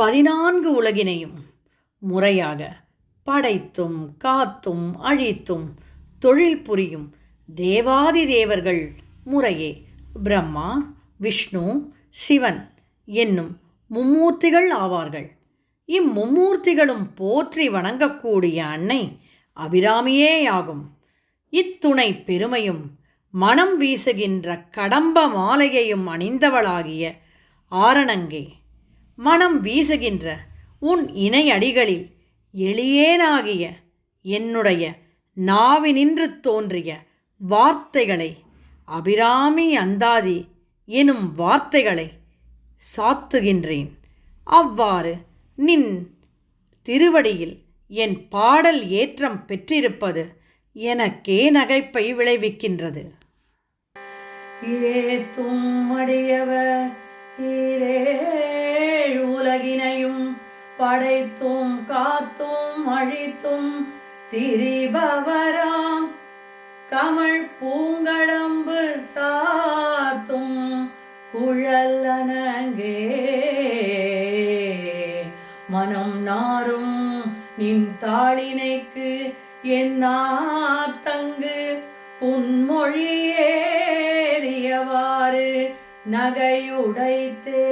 பதினான்கு உலகினையும் முறையாக படைத்தும் காத்தும் அழித்தும் தொழில் புரியும் தேவாதி தேவர்கள் முறையே பிரம்மா விஷ்ணு சிவன் என்னும் மும்மூர்த்திகள் ஆவார்கள். இம்மும்மூர்த்திகளும் போற்றி வணங்கக்கூடிய அன்னை அபிராமியேயாகும். இத்துணை பெருமையும் மனம் வீசுகின்ற கடம்ப மாலையையும் அணிந்தவளாகிய ஆரணங்கே மனம் வீசுகின்ற உன் இணையடிகளில் எளியேனாகிய என்னுடைய நாவினின்று தோன்றிய வார்த்தைகளை அபிராமி அந்தாதி எனும் வார்த்தைகளை சாத்துகின்றேன். அவ்வாறு நின் திருவடியில் என் பாடல் ஏற்றம் பெற்றிருப்பது எனக்கே நகைப்பை விளைவிக்கின்றது. ஏத்தும் அடியவர் படைத்தும் காத்தும் அழித்தும் திரிபவராம் கமழ் பூங்கடம்பு சாத்தும் குழலனங்கே. மனம் நாரும் நின் தாளினைக்கு என்னா தங்கு? புன்மொழியேறியவாறு நகையுடைத்தே.